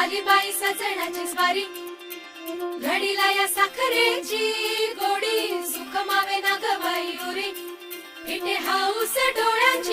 आली बाई सजण्याची स्वारी. घडीला या साखरेची गोडी सुख मावे ना ग बाई उरी. इथे हाऊस डोळ्यांची